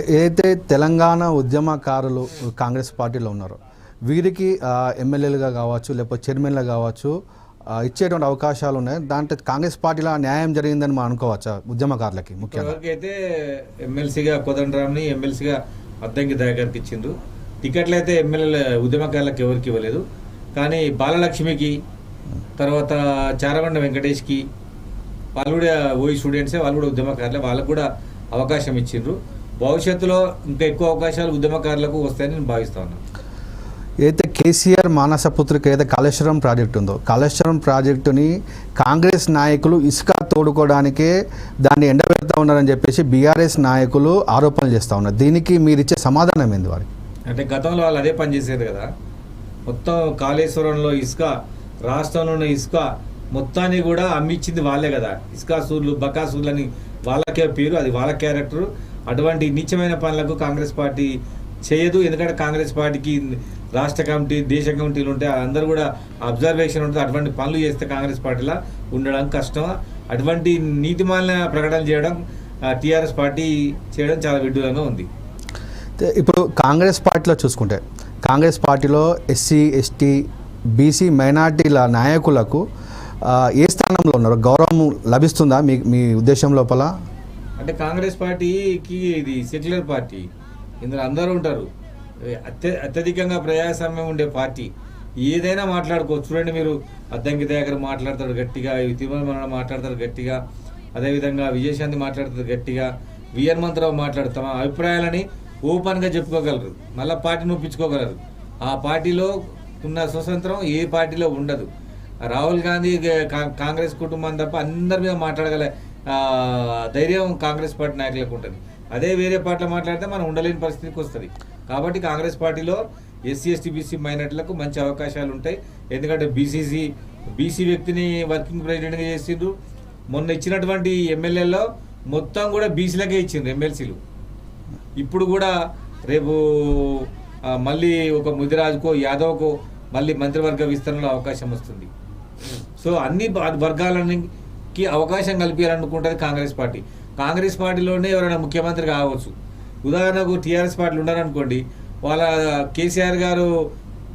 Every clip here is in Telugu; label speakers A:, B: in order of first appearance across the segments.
A: ఏదైతే తెలంగాణ ఉద్యమకారులు కాంగ్రెస్ పార్టీలో ఉన్నారో వీరికి ఎమ్మెల్యేలుగా కావచ్చు లేకపోతే చైర్మన్లుగా కావచ్చు ఇచ్చేటువంటి అవకాశాలు ఉన్నాయి. దాంట్లో కాంగ్రెస్ పార్టీలో న్యాయం జరిగిందని మనం అనుకోవచ్చా ఉద్యమకారులకి ముఖ్యంగా?
B: అయితే ఎమ్మెల్సీగా కోదండరామ్ని ఎమ్మెల్సీగా అద్దంకి దయాకర్కి ఇచ్చిండ్రు. టికెట్లు అయితే ఎమ్మెల్యేల ఉద్యమకారులకు ఎవరికి ఇవ్వలేదు. కానీ బాలలక్ష్మికి తర్వాత చారగొండ వెంకటేష్కి వాళ్ళు కూడా ఓయి స్టూడెంట్సే వాళ్ళు కూడా ఉద్యమకారులే వాళ్ళకు కూడా అవకాశం ఇచ్చిండ్రు. భవిష్యత్తులో ఇంకా ఎక్కువ అవకాశాలు ఉద్యమకారులకు వస్తాయని నేను భావిస్తా ఉన్నాను
A: ఏదైతే కేసీఆర్ మానస పుత్రిక ఏదైతే కాళేశ్వరం ప్రాజెక్టు ఉందో కాళేశ్వరం ప్రాజెక్టుని కాంగ్రెస్ నాయకులు ఇసుక తోడుకోవడానికే దాన్ని ఎండబెడతా ఉన్నారని చెప్పేసి బీఆర్ఎస్ నాయకులు ఆరోపణలు చేస్తూ ఉన్నారు. దీనికి మీరు ఇచ్చే సమాధానం ఏంది వారికి
B: అంటే గతంలో వాళ్ళు అదే పని చేసేది కదా. మొత్తం కాళేశ్వరంలో ఇసుక రాష్ట్రంలో ఉన్న ఇసుక మొత్తాన్ని కూడా అమ్మిచ్చింది వాళ్ళే కదా. ఇసుక సూర్లు బకాసూర్లని వాళ్ళకే పేరు అది వాళ్ళ క్యారెక్టర్. అటువంటి నీచమైన పనులకు కాంగ్రెస్ పార్టీ చేయదు. ఎందుకంటే కాంగ్రెస్ పార్టీకి రాష్ట్ర కమిటీ దేశ కమిటీలు ఉంటే అందరూ కూడా అబ్జర్వేషన్ ఉంటుంది. అటువంటి పనులు చేస్తే కాంగ్రెస్ పార్టీలా ఉండడం కష్టం. అటువంటి నీతిమాలిన ప్రకటన చేయడం టీఆర్ఎస్ పార్టీ చేయడం చాలా విడ్డూరంగా ఉంది.
A: ఇప్పుడు కాంగ్రెస్ పార్టీలో చూసుకుంటే కాంగ్రెస్ పార్టీలో ఎస్సీ ఎస్టీ బీసీ మైనార్టీల నాయకులకు ఏ స్థానంలో ఉన్నారు? గౌరవం లభిస్తుందా మీ మీ ఉద్దేశం లోపల?
B: అంటే కాంగ్రెస్ పార్టీకి ఇది సెక్యులర్ పార్టీ. ఇందులో అందరూ ఉంటారు. అత్య అత్యధికంగా ప్రజాస్వామ్యం ఉండే పార్టీ. ఏదైనా మాట్లాడుకోవచ్చు. చూడండి మీరు అద్దంకి దగ్గర మాట్లాడతాడు గట్టిగా తిరుమల మన మాట్లాడతారు గట్టిగా అదేవిధంగా విజయశాంతి మాట్లాడతారు గట్టిగా వి హనుమంతరావు మాట్లాడతాం ఆ అభిప్రాయాలని ఓపెన్గా చెప్పుకోగలరు. మళ్ళీ పార్టీని ఒప్పించుకోగలరు. ఆ పార్టీలో ఉన్న స్వతంత్రం ఏ పార్టీలో ఉండదు. రాహుల్ గాంధీ కా- కాంగ్రెస్ కుటుంబం తప్ప అందరి మీద మాట్లాడగల ధైర్యం కాంగ్రెస్ పార్టీ నాయకులకు ఉంటుంది. అదే వేరే పార్టీలో మాట్లాడితే మనం ఉండలేని పరిస్థితికి వస్తుంది. కాబట్టి కాంగ్రెస్ పార్టీలో ఎస్సీ ఎస్టీ బీసీ మైనార్టీలకు మంచి అవకాశాలు ఉంటాయి. ఎందుకంటే బీసీసీ బీసీ వ్యక్తిని వర్కింగ్ ప్రెసిడెంట్గా చేసిండ్రు. మొన్న ఇచ్చినటువంటి ఎమ్మెల్యేలో మొత్తం కూడా బీసీలకే ఇచ్చిండ్రు ఎమ్మెల్సీలు. ఇప్పుడు కూడా రేపు మళ్ళీ ఒక ముదిరాజుకో యాదవ్కో మళ్ళీ మంత్రివర్గ విస్తరణలో అవకాశం వస్తుంది. సో అన్ని వర్గాలని కి అవకాశం కల్పించాలనుకుంటుంది కాంగ్రెస్ పార్టీ. కాంగ్రెస్ పార్టీలోనే ఎవరైనా ముఖ్యమంత్రి కావచ్చు. ఉదాహరణకు టీఆర్ఎస్ పార్టీలు ఉన్నారనుకోండి వాళ్ళ KCR garu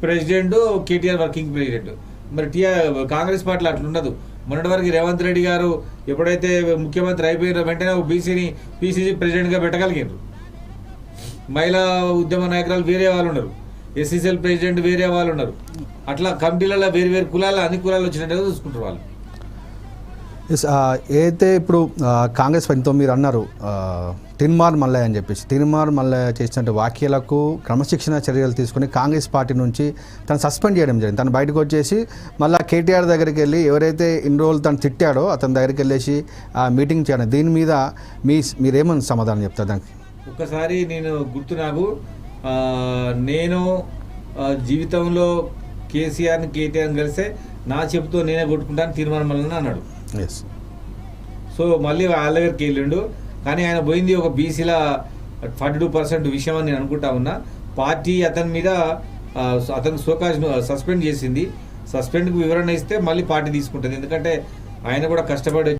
B: president KTR working president. మరి టీఆర్ కాంగ్రెస్ పార్టీలో అట్లా ఉండదు. మొన్నటి వరకు రేవంత్ రెడ్డి గారు ఎప్పుడైతే ముఖ్యమంత్రి అయిపోయినారో వెంటనే బీసీని పీసీసీ ప్రెసిడెంట్గా పెట్టగలిగారు మహిళా ఉద్యమ నాయకురాలు వేరే వాళ్ళు ఉన్నారు. ఎస్సీసీఎల్ ప్రెసిడెంట్ వేరే వాళ్ళు ఉన్నారు. అట్లా కమిటీలలో వేరు వేరు కులాలు అన్ని కులాలు వచ్చినట్టుగా చూసుకుంటారు వాళ్ళు.
A: Uh, ఏదైతే ఇప్పుడు కాంగ్రెస్ పనితో మీరు అన్నారు తిన్మార్ మల్లయ్య అని చెప్పేసి తిన్మార్ మల్లయ్య చేసిన వ్యాఖ్యలకు క్రమశిక్షణ చర్యలు తీసుకుని కాంగ్రెస్ పార్టీ నుంచి తను సస్పెండ్ చేయడం జరిగింది. తను బయటకు వచ్చేసి మళ్ళీ కేటీఆర్ దగ్గరికి వెళ్ళి ఎవరైతే ఇన్ని రోజులు తను తిట్టాడో అతని దగ్గరికి వెళ్ళేసి ఆ మీటింగ్ చేయడం దీని మీద మీ మీరేమని సమాధానం చెప్తారు? దానికి
B: ఒక్కసారి నేను గుర్తు నాకు నేను జీవితంలో కేసీఆర్ని కేటీఆర్ని కలిస్తే నా చెబుతూ నేనే కొట్టుకుంటాను తీర్మానం మల్లన్న అన్నాడు.
A: ఎస్
B: సో మళ్ళీ వాళ్ళ దగ్గరికి వెళ్ళిండు. కానీ ఆయన పోయింది ఒక బీసీల ఫార్టీ టూ పర్సెంట్ విషయం అని నేను అనుకుంటా ఉన్నా. పార్టీ అతని మీద అతను సోకాజ్ సస్పెండ్ చేసింది. సస్పెండ్కి వివరణ ఇస్తే మళ్ళీ పార్టీ తీసుకుంటుంది. ఎందుకంటే ఆయన కూడా కష్టపడి